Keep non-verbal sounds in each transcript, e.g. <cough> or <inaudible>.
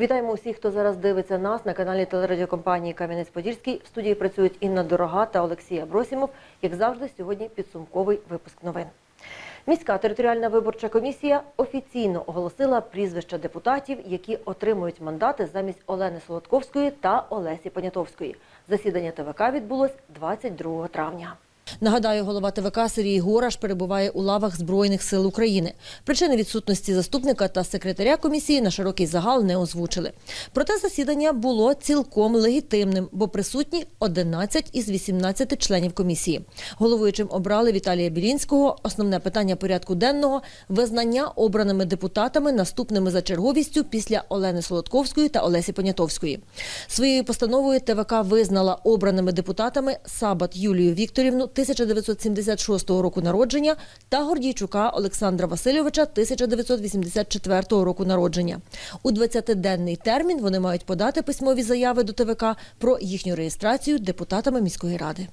Вітаємо усіх, хто зараз дивиться нас на каналі телерадіокомпанії Кам'янець-Подільський. В студії працюють Інна Дорога та Олексій Абросімов. Як завжди, сьогодні підсумковий випуск новин. Міська територіальна виборча комісія офіційно оголосила прізвища депутатів, які отримують мандати замість Олени Солодковської та Олесі Понятовської. Засідання ТВК відбулось 22 травня. Нагадаю, голова ТВК Сергій Гораш перебуває у лавах Збройних сил України. Причини відсутності заступника та секретаря комісії на широкий загал не озвучили. Проте засідання було цілком легітимним, бо присутні 11 із 18 членів комісії. Головуючим обрали Віталія Білінського. Основне питання порядку денного визнання обраними депутатами наступними за черговістю після Олени Солодковської та Олесі Понятовської. Своєю постановою ТВК визнала обраними депутатами Сабат Юлію Вікторівну 1976 року народження та Гордійчука Олександра Васильовича 1984 року народження. У 20-денний термін вони мають подати письмові заяви до ТВК про їхню реєстрацію депутатами міської ради.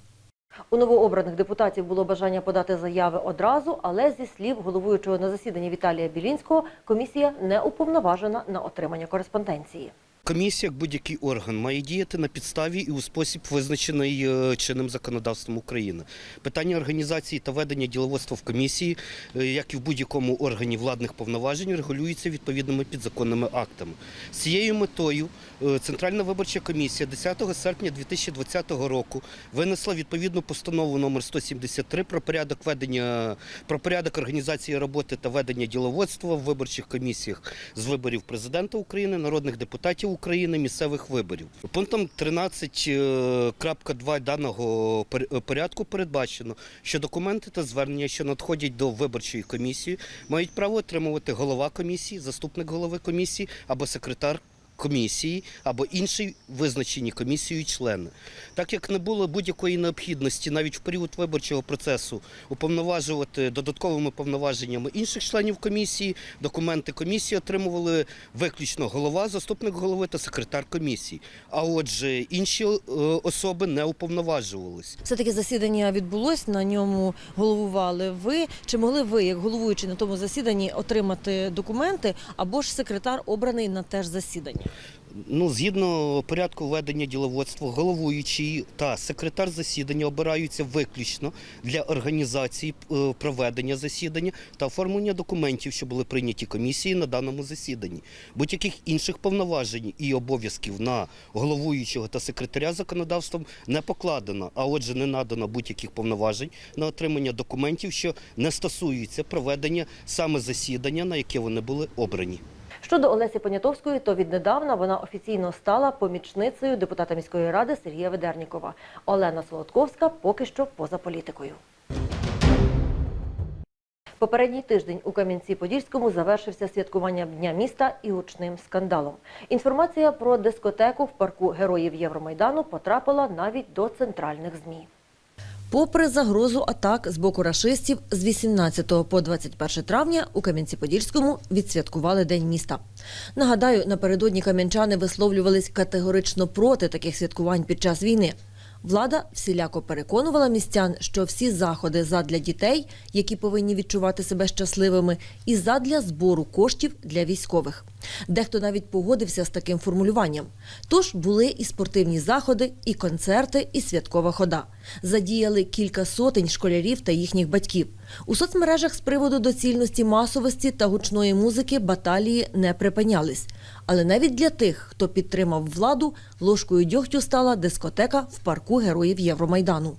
У новообраних депутатів було бажання подати заяви одразу, але зі слів головуючого на засіданні Віталія Білінського, комісія не уповноважена на отримання кореспонденції. Комісія, як будь-який орган, має діяти на підставі і у спосіб, визначений е, чинним законодавством України. Питання організації та ведення діловодства в комісії, е, як і в будь-якому органі владних повноважень, регулюється відповідними підзаконними актами. З цією метою Центральна виборча комісія 10 серпня 2020 року винесла відповідну постанову номер 173 про порядок ведення про порядок організації роботи та ведення діловодства в виборчих комісіях з виборів президента України, народних депутатів України, місцевих виборів. Пунктом 13.2 даного пор- порядку передбачено, що документи та звернення, що надходять до виборчої комісії, мають право отримувати голова комісії, заступник голови комісії або секретар. Комісії або інші визначені комісією члени, так як не було будь-якої необхідності навіть в період виборчого процесу уповноважувати додатковими повноваженнями інших членів комісії, документи комісії отримували виключно голова, заступник голови та секретар комісії. А отже, інші е, особи не уповноважувалися. Все таки засідання відбулось. На ньому головували ви. Чи могли ви, як головуючий на тому засіданні, отримати документи або ж секретар обраний на теж засідання? Ну, згідно порядку ведення діловодства, головуючий та секретар засідання обираються виключно для організації е, проведення засідання та оформлення документів, що були прийняті комісії на даному засіданні. Будь-яких інших повноважень і обов'язків на головуючого та секретаря законодавством не покладено, а отже, не надано будь-яких повноважень на отримання документів, що не стосуються проведення саме засідання, на яке вони були обрані. Щодо Олесі Понятовської, то віднедавна вона офіційно стала помічницею депутата міської ради Сергія Ведернікова. Олена Солодковська поки що поза політикою. Попередній тиждень у Кам'янці-Подільському завершився святкуванням Дня міста і гучним скандалом. Інформація про дискотеку в парку Героїв Євромайдану потрапила навіть до центральних ЗМІ. Попри загрозу атак з боку рашистів, з 18 по 21 травня у Кам'янці-Подільському відсвяткували День міста. Нагадаю, напередодні кам'янчани висловлювались категорично проти таких святкувань під час війни. Влада всіляко переконувала містян, що всі заходи задля дітей, які повинні відчувати себе щасливими, і задля збору коштів для військових. Дехто навіть погодився з таким формулюванням. Тож були і спортивні заходи, і концерти, і святкова хода. Задіяли кілька сотень школярів та їхніх батьків. У соцмережах з приводу доцільності масовості та гучної музики баталії не припинялись. Але навіть для тих, хто підтримав владу, ложкою дьогтю стала дискотека в парку героїв Євромайдану.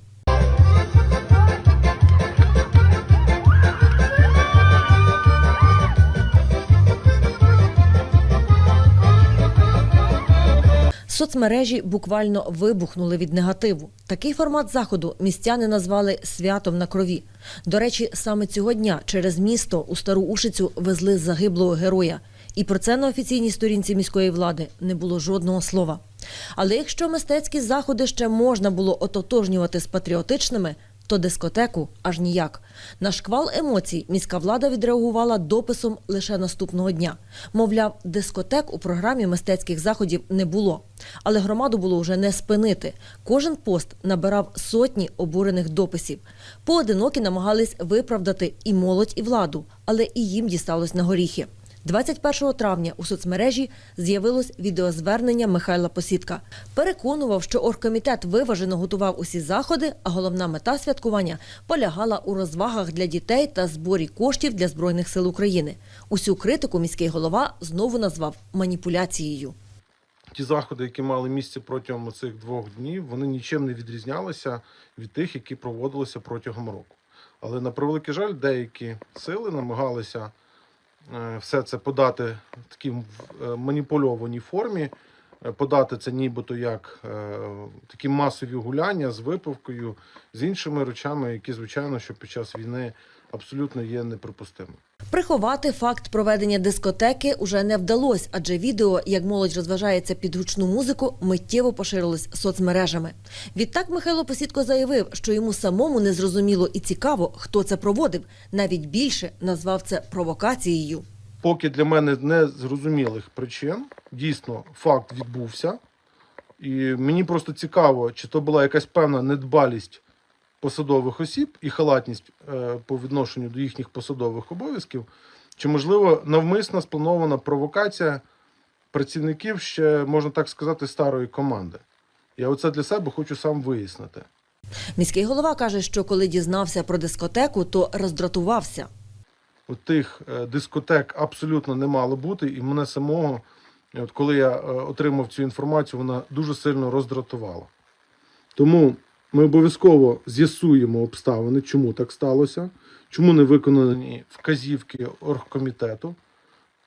Соцмережі буквально вибухнули від негативу. Такий формат заходу містяни назвали святом на крові. До речі, саме цього дня через місто у стару Ушицю везли загиблого героя. І про це на офіційній сторінці міської влади не було жодного слова. Але якщо мистецькі заходи ще можна було ототожнювати з патріотичними, то дискотеку аж ніяк. На шквал емоцій міська влада відреагувала дописом лише наступного дня. Мовляв, дискотек у програмі мистецьких заходів не було. Але громаду було вже не спинити. Кожен пост набирав сотні обурених дописів. Поодинокі намагались виправдати і молодь, і владу, але і їм дісталось на горіхи. 21 травня у соцмережі з'явилось відеозвернення Михайла Посідка. Переконував, що оргкомітет виважено готував усі заходи, а головна мета святкування полягала у розвагах для дітей та зборі коштів для Збройних сил України. Усю критику міський голова знову назвав маніпуляцією. ті заходи, які мали місце протягом цих двох днів, вони нічим не відрізнялися від тих, які проводилися протягом року. Але на превеликий жаль, деякі сили намагалися все це подати в такій е, маніпульованій формі, е, подати це нібито як е, такі масові гуляння з випивкою, з іншими речами, які, звичайно, що під час війни абсолютно є неприпустимими. Приховати факт проведення дискотеки уже не вдалося, адже відео, як молодь розважається під гучну музику, миттєво поширилось соцмережами. Відтак Михайло Посідко заявив, що йому самому не зрозуміло і цікаво, хто це проводив. Навіть більше назвав це провокацією. поки для мене не зрозумілих причин, дійсно факт відбувся. І мені просто цікаво, чи то була якась певна недбалість посадових осіб і халатність е, по відношенню до їхніх посадових обов'язків, чи, можливо, навмисна спланована провокація працівників ще, можна так сказати, старої команди. Я оце для себе хочу сам вияснити. Міський голова каже, що коли дізнався про дискотеку, то роздратувався. От тих е, дискотек абсолютно не мало бути, і мене самого, от коли я е, отримав цю інформацію, вона дуже сильно роздратувала. Тому ми обов'язково з'ясуємо обставини, чому так сталося, чому не виконані вказівки оргкомітету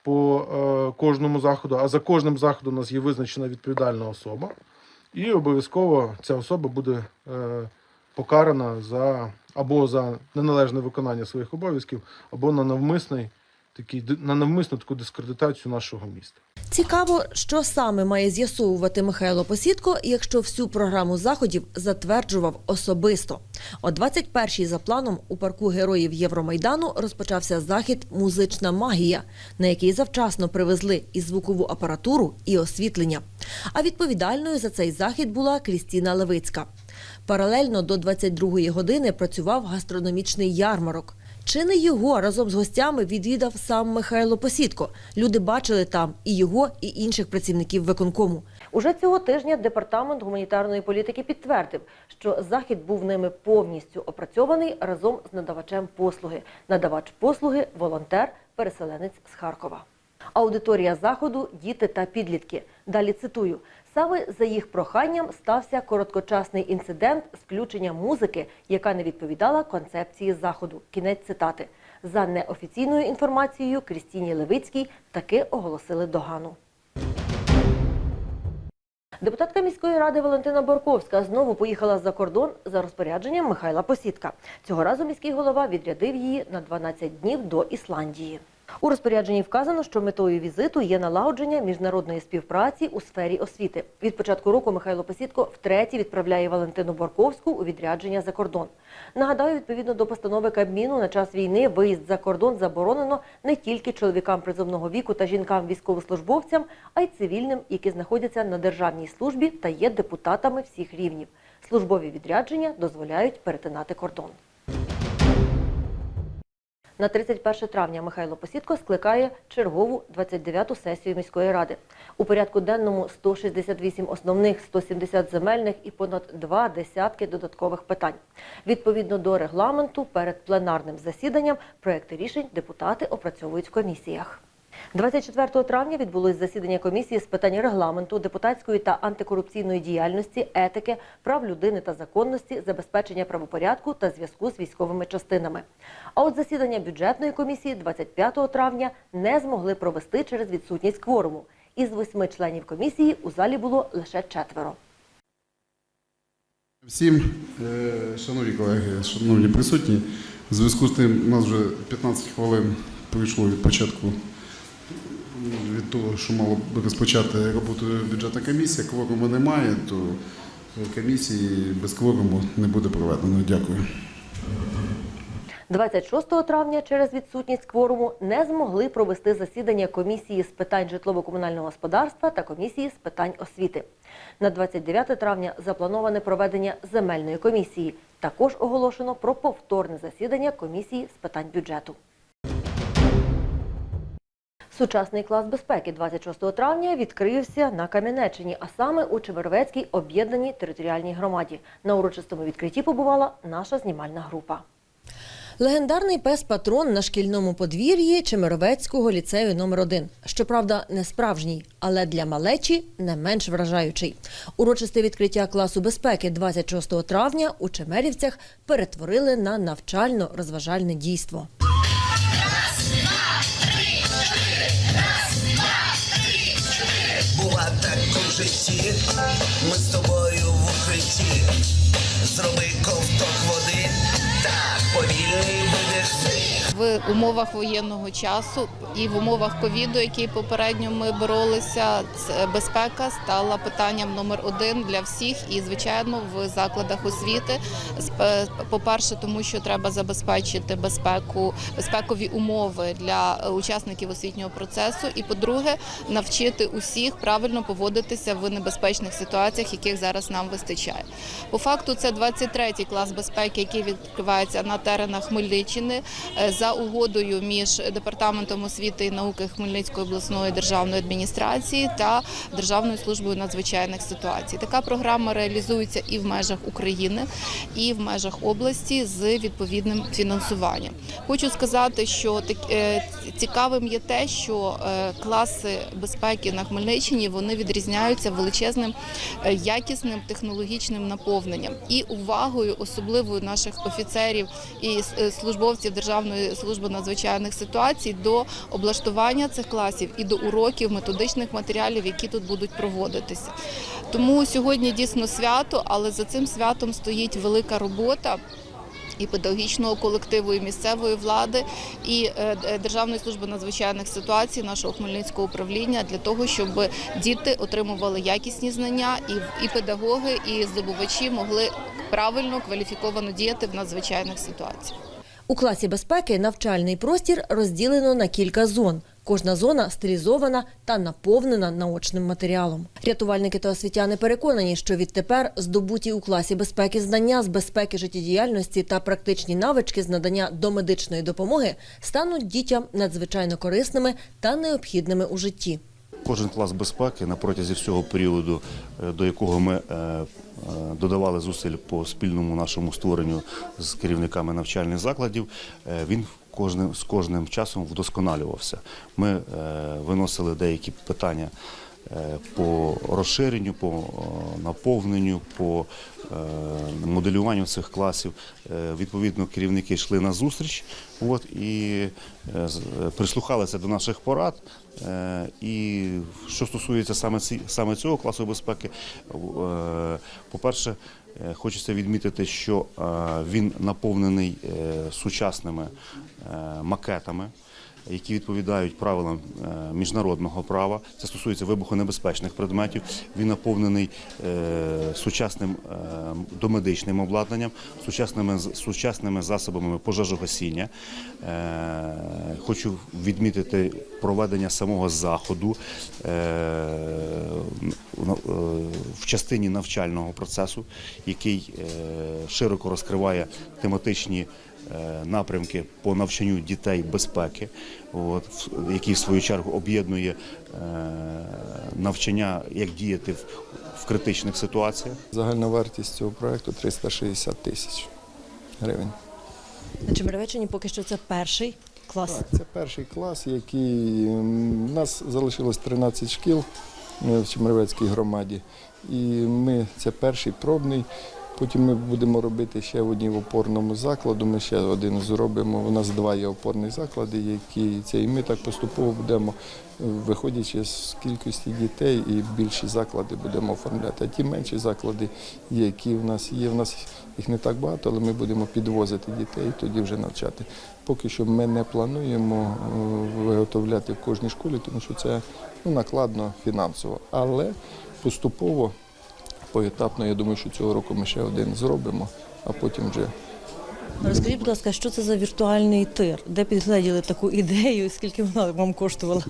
по е, кожному заходу, а за кожним заходом у нас є визначена відповідальна особа, і обов'язково ця особа буде е, покарана за або за неналежне виконання своїх обов'язків, або на навмисний такий на навмисну таку дискредитацію нашого міста. Цікаво, що саме має з'ясовувати Михайло Посідко, якщо всю програму заходів затверджував особисто. О 21-й за планом у парку героїв Євромайдану розпочався захід Музична магія, на який завчасно привезли і звукову апаратуру, і освітлення. А відповідальною за цей захід була Крістіна Левицька. Паралельно до 22-ї години працював гастрономічний ярмарок. Чи не його разом з гостями відвідав сам Михайло Посідко? Люди бачили там і його, і інших працівників виконкому. Уже цього тижня департамент гуманітарної політики підтвердив, що захід був ними повністю опрацьований разом з надавачем послуги. Надавач послуги волонтер, переселенець з Харкова. Аудиторія заходу діти та підлітки. Далі цитую: саме за їх проханням стався короткочасний інцидент з включенням музики, яка не відповідала концепції заходу. Кінець цитати. За неофіційною інформацією Крістіні Левицькій таки оголосили догану. Депутатка міської ради Валентина Борковська знову поїхала за кордон за розпорядженням Михайла Посідка. Цього разу міський голова відрядив її на 12 днів до Ісландії. У розпорядженні вказано, що метою візиту є налагодження міжнародної співпраці у сфері освіти. Від початку року Михайло Посідко втретє відправляє Валентину Борковську у відрядження за кордон. Нагадаю, відповідно до постанови Кабміну на час війни виїзд за кордон заборонено не тільки чоловікам призовного віку та жінкам військовослужбовцям, а й цивільним, які знаходяться на державній службі та є депутатами всіх рівнів. Службові відрядження дозволяють перетинати кордон. На 31 травня Михайло Посідко скликає чергову 29-ту сесію міської ради. У порядку денному 168 основних, 170 земельних і понад два десятки додаткових питань. Відповідно до регламенту, перед пленарним засіданням проекти рішень депутати опрацьовують в комісіях. 24 травня відбулось засідання комісії з питань регламенту, депутатської та антикорупційної діяльності, етики, прав людини та законності, забезпечення правопорядку та зв'язку з військовими частинами. А от засідання бюджетної комісії 25 травня не змогли провести через відсутність кворуму. Із восьми членів комісії у залі було лише четверо. Всім, е, шановні колеги, шановні присутні, в зв'язку з тим, у нас вже 15 хвилин пройшло від початку того, що мало би розпочати роботу бюджетна комісія. Кворуму немає, то комісії без кворуму не буде проведено. Дякую. 26 травня через відсутність кворуму не змогли провести засідання комісії з питань житлово-комунального господарства та комісії з питань освіти. На 29 травня заплановане проведення земельної комісії. Також оголошено про повторне засідання комісії з питань бюджету. Сучасний клас безпеки 26 травня відкрився на Кам'янеччині, а саме у Чемеровецькій об'єднаній територіальній громаді. На урочистому відкритті побувала наша знімальна група. Легендарний пес-патрон на шкільному подвір'ї Чемеровецького ліцею номер 1 Щоправда, не справжній, але для малечі не менш вражаючий. Урочисте відкриття класу безпеки 26 травня у Чемерівцях перетворили на навчально-розважальне дійство. Житті, ми з тобою в укритті. Зроби ковток води, в умовах воєнного часу і в умовах ковіду, який попередньо ми боролися, безпека стала питанням номер один для всіх, і звичайно в закладах освіти. Спе- По-перше, тому що треба забезпечити безпеку, безпекові умови для учасників освітнього процесу. І по-друге, навчити усіх правильно поводитися в небезпечних ситуаціях, яких зараз нам вистачає. По факту, це 23-й клас безпеки, який відкривається на теренах Хмельниччини е, угодою між департаментом освіти і науки Хмельницької обласної державної адміністрації та Державною службою надзвичайних ситуацій. Така програма реалізується і в межах України, і в межах області з відповідним фінансуванням. Хочу сказати, що е, цікавим є те, що е, класи безпеки на Хмельниччині вони відрізняються величезним е, якісним технологічним наповненням і увагою, особливою наших офіцерів і службовців Державної служби надзвичайних ситуацій до облаштування цих класів і до уроків, методичних матеріалів, які тут будуть проводитися. Тому сьогодні дійсно свято, але за цим святом стоїть велика робота і педагогічного колективу, і місцевої влади, і е, е, Державної служби надзвичайних ситуацій, нашого Хмельницького управління для того, щоб діти отримували якісні знання, і, і педагоги, і здобувачі могли правильно кваліфіковано діяти в надзвичайних ситуаціях. У класі безпеки навчальний простір розділено на кілька зон. Кожна зона стилізована та наповнена наочним матеріалом. Рятувальники та освітяни переконані, що відтепер здобуті у класі безпеки знання з безпеки життєдіяльності та практичні навички з надання домедичної допомоги стануть дітям надзвичайно корисними та необхідними у житті. Кожен клас безпеки на протязі всього періоду, е, до якого ми е, додавали зусиль по спільному нашому створенню з керівниками навчальних закладів, е, він кожним, з кожним часом вдосконалювався. Ми е, виносили деякі питання е, по розширенню, по е, наповненню, по е, моделюванню цих класів. Е, Відповідно, керівники йшли на зустріч от, і е, е, прислухалися до наших порад. Е, І що стосується саме, саме цього класу безпеки, е, по-перше, е, хочеться відмітити, що е, він наповнений е, сучасними е, макетами які відповідають правилам е, міжнародного права. Це стосується вибухонебезпечних предметів. Він наповнений е, сучасним е, домедичним обладнанням, сучасними сучасними засобами пожежогасіння. Хочу відмітити проведення самого заходу в- частині навчального процесу, який широко розкриває тематичні напрямки по навчанню дітей безпеки, от, який в свою чергу об'єднує е, навчання, як діяти в, в критичних ситуаціях. Загальна вартість цього проекту 360 тисяч гривень. На Чемеровеччині поки що це перший клас. Так, це перший клас, який у нас залишилось 13 шкіл е, в Чемеровецькій громаді. І ми це перший пробний. Потім ми будемо робити ще в одній в опорному закладу. Ми ще один зробимо. У нас два є опорні заклади, які це і ми так поступово будемо, е, виходячи з кількості дітей, і більші заклади будемо оформляти. А ті менші заклади, які в нас є, в нас їх не так багато, але ми будемо підвозити дітей тоді вже навчати. Поки що ми не плануємо е, виготовляти в кожній школі, тому що це ну, накладно фінансово. Але поступово, поетапно, я думаю, що цього року ми ще один зробимо, а потім вже Розкажіть, будь ласка, що це за віртуальний тир? Де підгледіли таку ідею скільки вона вам коштувала?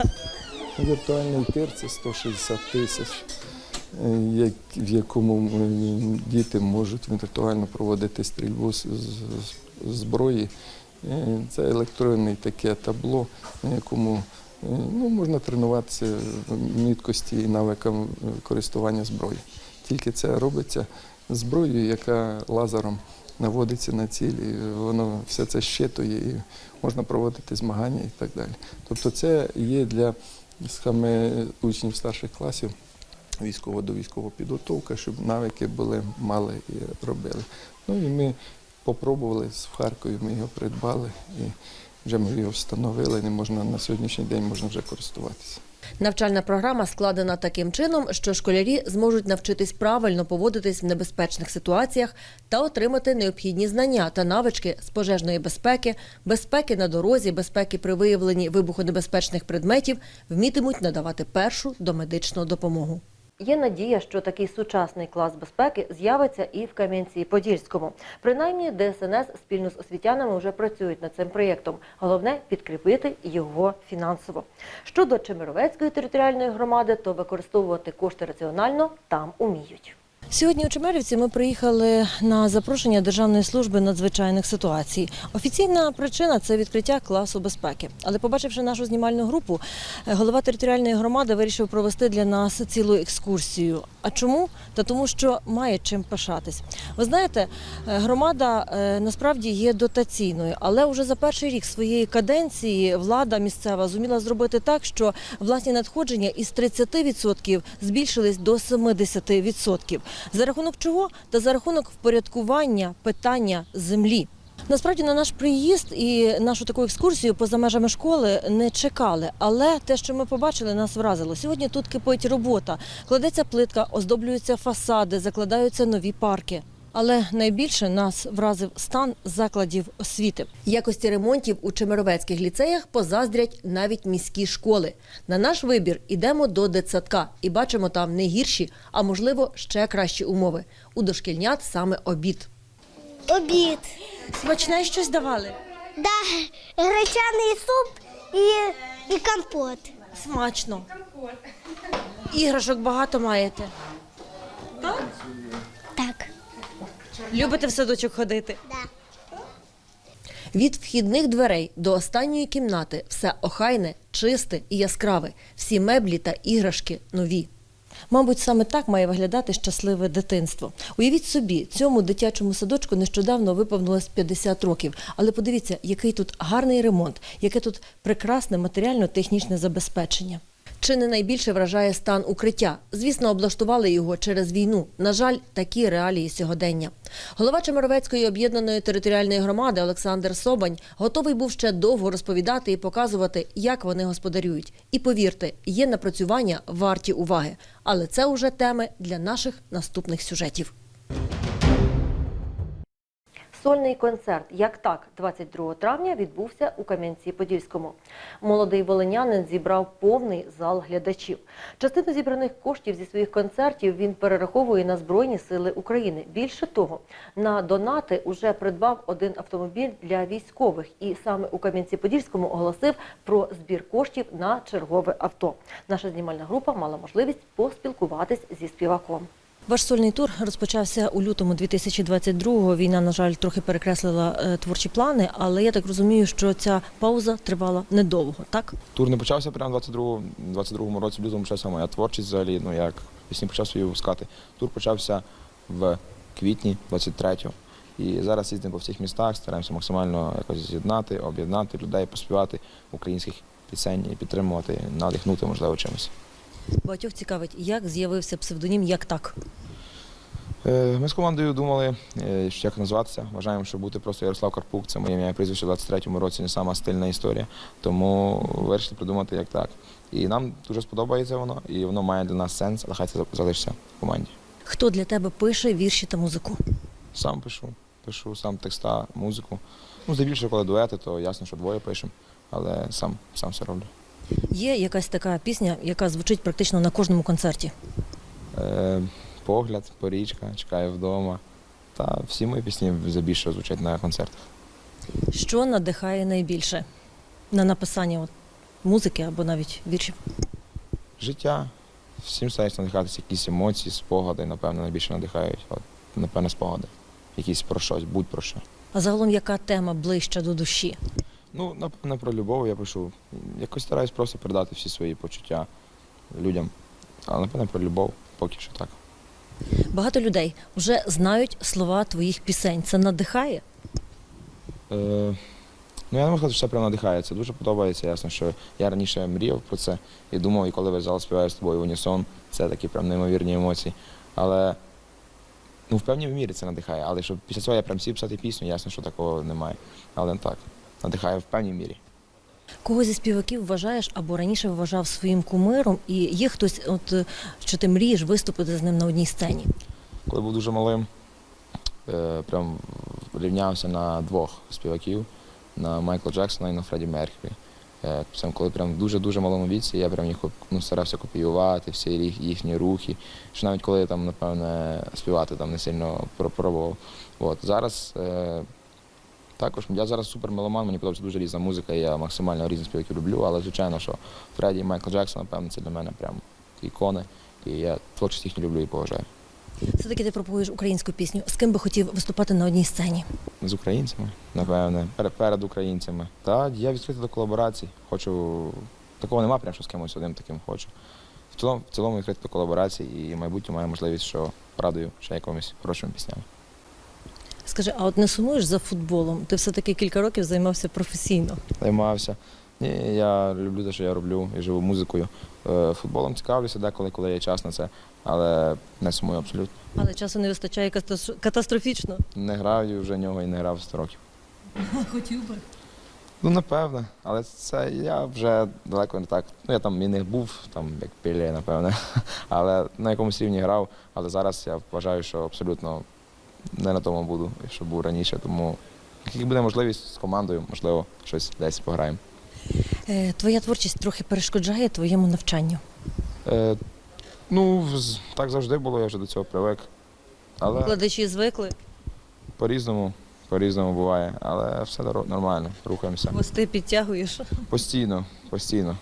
Віртуальний тир це 160 тисяч, е, в якому е, діти можуть віртуально проводити стрільбу з, зброї. Е, Це електронне таке табло, на якому ну, можна тренуватися міткості і навикам користування зброєю. Тільки це робиться зброєю, яка лазером наводиться на ціль, і воно все це щитує, і можна проводити змагання і так далі. Тобто це є для саме учнів старших класів військово до військової підготовки, щоб навики були, мали і робили. Ну і ми попробували в Харкові, ми його придбали і вже ми його встановили, і можна на сьогоднішній день можна вже користуватися. Навчальна програма складена таким чином, що школярі зможуть навчитись правильно поводитись в небезпечних ситуаціях та отримати необхідні знання та навички з пожежної безпеки, безпеки на дорозі, безпеки при виявленні вибухонебезпечних предметів, вмітимуть надавати першу домедичну допомогу. Є надія, що такий сучасний клас безпеки з'явиться і в Кам'янці-Подільському. Принаймні, ДСНС спільно з освітянами вже працюють над цим проєктом. Головне підкріпити його фінансово. Щодо Чемеровецької територіальної громади, то використовувати кошти раціонально там уміють. Сьогодні у Чемерівці ми приїхали на запрошення Державної служби надзвичайних ситуацій. Офіційна причина це відкриття класу безпеки. Але побачивши нашу знімальну групу, е, голова територіальної громади вирішив провести для нас цілу екскурсію. А чому? Та тому, що має чим пишатись. Ви знаєте, е, громада е, насправді є дотаційною, але вже за перший рік своєї каденції влада місцева зуміла зробити так, що власні надходження із 30% збільшились до 70%. За рахунок чого? Та за рахунок впорядкування питання землі. Насправді на наш приїзд і нашу таку екскурсію поза межами школи не чекали, але те, що ми побачили, нас вразило. Сьогодні тут кипить робота, кладеться плитка, оздоблюються фасади, закладаються нові парки. Але найбільше нас вразив стан закладів освіти. Якості ремонтів у Чемеровецьких ліцеях позаздрять навіть міські школи. На наш вибір ідемо до дитсадка і бачимо там не гірші, а можливо ще кращі умови. У дошкільнят саме обід. Обід. Смачне щось давали. Да, гречаний суп і, і компот. Смачно. Іграшок багато маєте. Так. Любите в садочок ходити? Да. Від вхідних дверей до останньої кімнати все охайне, чисте і яскраве. Всі меблі та іграшки нові. Мабуть, саме так має виглядати щасливе дитинство. Уявіть собі, цьому дитячому садочку нещодавно виповнилось 50 років. Але подивіться, який тут гарний ремонт, яке тут прекрасне матеріально-технічне забезпечення. Чи не найбільше вражає стан укриття? Звісно, облаштували його через війну. На жаль, такі реалії сьогодення. Голова Чемеровецької об'єднаної територіальної громади Олександр Собань готовий був ще довго розповідати і показувати, як вони господарюють. І повірте, є напрацювання варті уваги. Але це уже теми для наших наступних сюжетів. Сольний концерт «Як так» 22 травня відбувся у Кам'янці-Подільському. Молодий волинянин зібрав повний зал глядачів. Частину зібраних коштів зі своїх концертів він перераховує на Збройні Сили України. Більше того, на донати уже придбав один автомобіль для військових і саме у Кам'янці-Подільському оголосив про збір коштів на чергове авто. Наша знімальна група мала можливість поспілкуватись зі співаком. Ваш сольний тур розпочався у лютому 2022-го. Війна, на жаль, трохи перекреслила е, творчі плани, але я так розумію, що ця пауза тривала недовго, так? Тур не почався прямо в 22 22-му році, в лютому почався моя творчість взагалі, ну як пісні почав свої випускати. Тур почався в квітні 23-го. І зараз їздимо по всіх містах, стараємося максимально якось з'єднати, об'єднати людей, поспівати українських пісень і підтримувати, надихнути, можливо, чимось. Багатьох цікавить, як з'явився псевдонім «Як так». Е, Ми з командою думали, е, що як назватися. Вважаємо, що бути просто Ярослав Карпук, це моє ім'я прізвище в 23-му році, не сама стильна історія. Тому вирішили придумати як так. І нам дуже сподобається воно, і воно має для нас сенс, але хай це залишиться в команді. Хто для тебе пише вірші та музику? Сам пишу, пишу сам текста, музику. Ну, здебільшого, коли дуети, то ясно, що двоє пишемо, але сам, сам все роблю. Є якась така пісня, яка звучить практично на кожному концерті. Е, погляд, порічка, чекаю вдома. Та всі мої пісні здебільшого звучать на концертах. Що надихає найбільше на написання от, музики або навіть віршів? життя. Всім старається надихатися якісь емоції, спогади, напевно, найбільше надихають. От, напевно, спогади. Якісь про щось, будь про що. А загалом яка тема ближча до душі? Ну, напевно, про любов я пишу. Якось стараюсь просто передати всі свої почуття людям. Але напевно про любов поки що так. Багато людей вже знають слова твоїх пісень. Це надихає? Е, ну, я не можу сказати, що це прям надихає. Це дуже подобається. Ясно, що я раніше мріяв про це і думав, і коли весь зал співає з тобою в унісон, це такі прям неймовірні емоції. Але ну, в певній мірі це надихає. Але щоб після цього я прям сів писати пісню, ясно, що такого немає. Але так, надихає в певній мірі. Кого зі співаків вважаєш або раніше вважав своїм кумиром, і є хтось, от е, що ти мрієш виступити з ним на одній сцені? Коли був дуже малим, е, прям рівнявся на двох співаків на Майкла Джексона і на Фредді Меркюрі. Е, Це коли прям в дуже-дуже малому віці я прям їх ну, старався копіювати, всі їхні рухи. Що навіть коли я там, напевне, співати там не сильно пробував. От. Зараз е, також я зараз супер меломан, мені подобається дуже різна музика, я максимально різних співаків люблю, але звичайно, що Фредді і Майкл Джексон, напевно, це для мене прям ікони. І я творчість їхню люблю і поважаю. Все-таки ти пропонуєш українську пісню. З ким би хотів виступати на одній сцені? З українцями, напевне, перед, українцями. Та я відкритий до колаборацій. Хочу. Такого нема, прям що з кимось одним таким хочу. В цілому, в цілому відкритий до колаборацій і в майбутньому маю можливість, що порадую ще якимись хорошими піснями. Скажи, а от не сумуєш за футболом? Ти все-таки кілька років займався професійно. Займався. Ні, я люблю те, що я роблю і живу музикою. Е, Футболом цікавлюся деколи, коли є час на це, але не сумую абсолютно. Але часу не вистачає катастро- катастрофічно. Не граю вже нього і не грав 100 років. Хотів би. Ну, напевне, але це я вже далеко не так. Ну, я там і не був, там, як Пілє, напевне, <laughs> але на якомусь рівні грав. Але зараз я вважаю, що абсолютно не на тому буду, що був раніше. Тому як буде можливість з командою, можливо, щось десь пограємо. Е, твоя творчість трохи перешкоджає твоєму навчанню. Е, ну, так завжди було, я вже до цього привик. Але Викладачі звикли, по-різному, по-різному буває. Але все нормально, рухаємося. хвости підтягуєш. Постійно, постійно.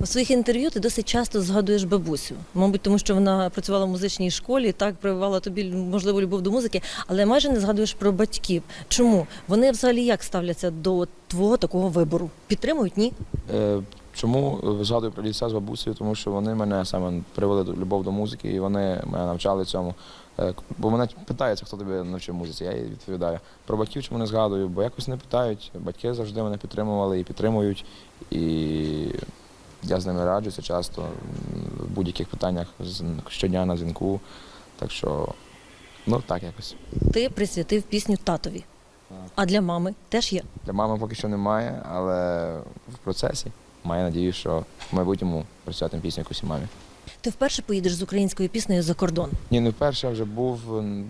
У своїх інтерв'ю ти досить часто згадуєш бабусю. Мабуть, тому що вона працювала в музичній школі, так прививала тобі можливо любов до музики, але майже не згадуєш про батьків. Чому? Вони взагалі як ставляться до твого такого вибору? Підтримують? Ні? Е, Чому згадую про дідуся з бабусею? Тому що вони мене саме привели до любов до музики, і вони мене навчали цьому. Е, Бо мене питаються, хто тебе навчив музиці, я їй відповідаю. Про батьків чому не згадую, бо якось не питають. Батьки завжди мене підтримували і підтримують. І я з ними раджуся часто в будь-яких питаннях щодня на дзвінку. Так що, ну так якось. Ти присвятив пісню татові. А для мами теж є. Для мами поки що немає, але в процесі. Маю надію, що в майбутньому присвятимо пісню якусь і мамі. Ти вперше поїдеш з українською піснею за кордон. Ні, не вперше я вже був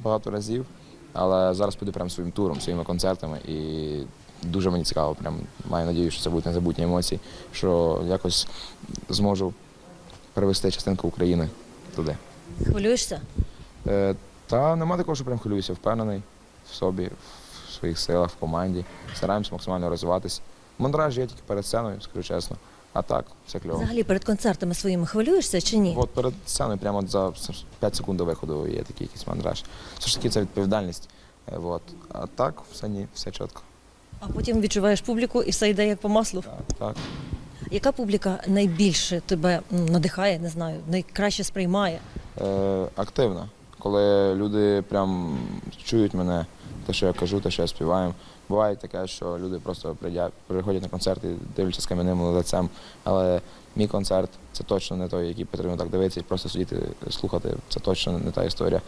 багато разів, але зараз піду прямо своїм туром, своїми концертами. І дуже мені цікаво. Прям маю надію, що це будуть незабутні емоції, що якось зможу перевести частинку України туди. Хвилюєшся? Е, та нема такого, що прям хвилююся, впевнений в собі, в своїх силах, в команді. Стараємося максимально розвиватись. Мандраж є тільки перед сценою, скажу чесно. А так, все кльово. Взагалі перед концертами своїми хвилюєшся чи ні? От перед сценою, прямо за 5 секунд до виходу є такий якийсь мандраж. Все ж таки це відповідальність. Е, От. А так, все ні, все чітко. А потім відчуваєш публіку і все йде як по маслу. Так, так. Яка публіка найбільше тебе надихає, не знаю, найкраще сприймає? Е, активно. Коли люди прям чують мене, те, що я кажу, те, що я співаю. Буває таке, що люди просто приходять на концерт і дивляться з кам'яним лицем. Але мій концерт це точно не той, який потрібно так дивитися і просто сидіти, слухати. Це точно не та історія.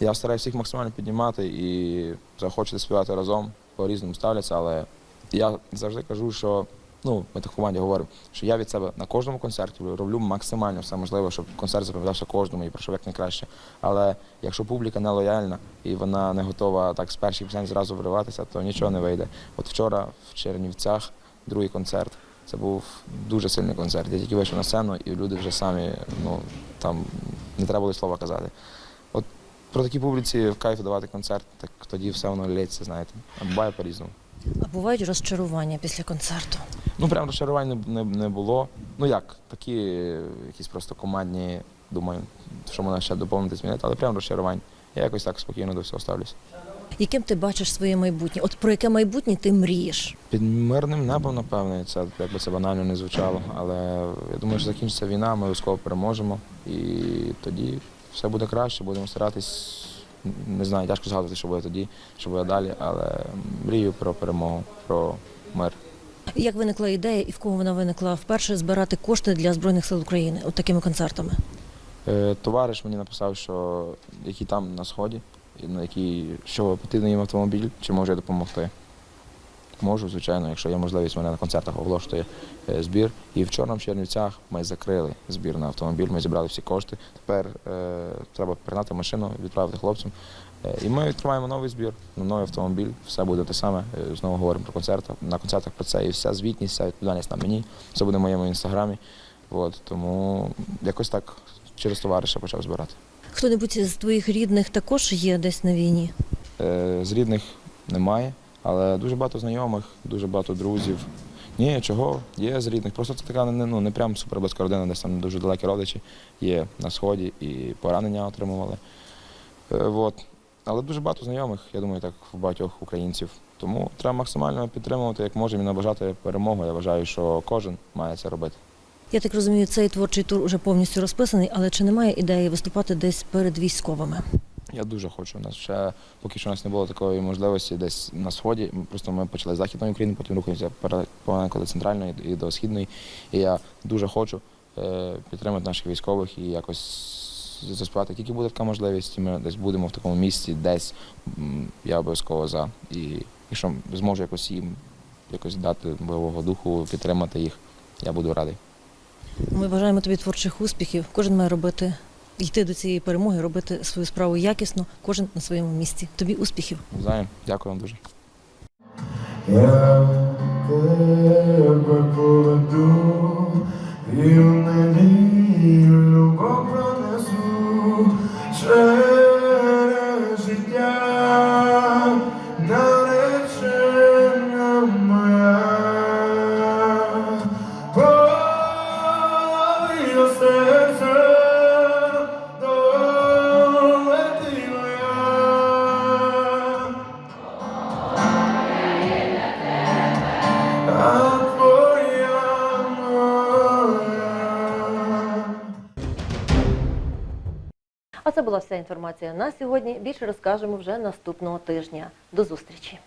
Я стараюся всіх максимально піднімати і захочете співати разом, по-різному ставляться, але я завжди кажу, що ну, ми так в команді говоримо, що я від себе на кожному концерті роблю максимально все можливе, щоб концерт запам'ятався кожному і пройшов як найкраще. Але якщо публіка не лояльна і вона не готова так з перших пісень зразу вириватися, то нічого не вийде. От вчора в Чернівцях другий концерт. Це був дуже сильний концерт. Я тільки вийшов на сцену, і люди вже самі, ну там не треба було слова казати. Про такі публіці в кайф давати концерт, так тоді все воно лється, знаєте. А буває по-різному. А бувають розчарування після концерту. Ну, прям розчарувань не, не, не було. Ну як, такі е, якісь просто командні, думаю, що можна ще доповнити, змінити, але прям розчарувань. Я якось так спокійно до всього ставлюся. Яким ти бачиш своє майбутнє? От про яке майбутнє ти мрієш? Під мирним небом, напевне, це якби це банально не звучало. Але я думаю, що закінчиться війна, ми обов'язково переможемо. І тоді все буде краще, будемо старатись. Не знаю, тяжко згадувати, що буде тоді, що буде далі, але мрію про перемогу, про мир. Як виникла ідея і в кого вона виникла вперше збирати кошти для збройних сил України от такими концертами? Е, Товариш мені написав, що які там на сході, на які, що потрібно їм автомобіль, чи можу я допомогти. Можу, звичайно, якщо є можливість, мене на концертах оголошувати е, збір. І в Чорному Чернівцях ми закрили збір на автомобіль, ми зібрали всі кошти. Тепер е, треба пригнати машину, відправити хлопцям. Е, і ми відкриваємо новий збір новий автомобіль. Все буде те саме. Е, знову говоримо про концерти. На концертах про це і вся звітність, вся відповідальність на мені. Це буде в моєму інстаграмі. От, тому якось так через товариша почав збирати. Хто-небудь з твоїх рідних також є десь на війні? Е, З рідних немає, але дуже багато знайомих, дуже багато друзів. Ні, чого, є з рідних. Просто це така не, ну, не прям супер близька родина, десь там дуже далекі родичі є на сході і поранення отримували. Е. Але дуже багато знайомих, я думаю, так в багатьох українців. Тому треба максимально підтримувати, як можемо, і наближати перемогу. Я вважаю, що кожен має це робити. Я так розумію, цей творчий тур уже повністю розписаний, але чи немає ідеї виступати десь перед військовими? Я дуже хочу. У нас ще поки що у нас не було такої можливості десь на сході. Просто ми почали з західної України, потім рухаємося пере- помаленьку до центральної і до східної. І я дуже хочу е, підтримати наших військових і якось заспівати. Тільки буде така можливість, і ми десь будемо в такому місці, десь я обов'язково за. І якщо зможу якось їм якось дати бойового духу, підтримати їх, я буду радий. Ми бажаємо тобі творчих успіхів. Кожен має робити, йти до цієї перемоги, робити свою справу якісно, кожен на своєму місці. Тобі успіхів. Знаємо, дякую вам дуже. Я тебе поведу і в інформація на сьогодні. Більше розкажемо вже наступного тижня. До зустрічі.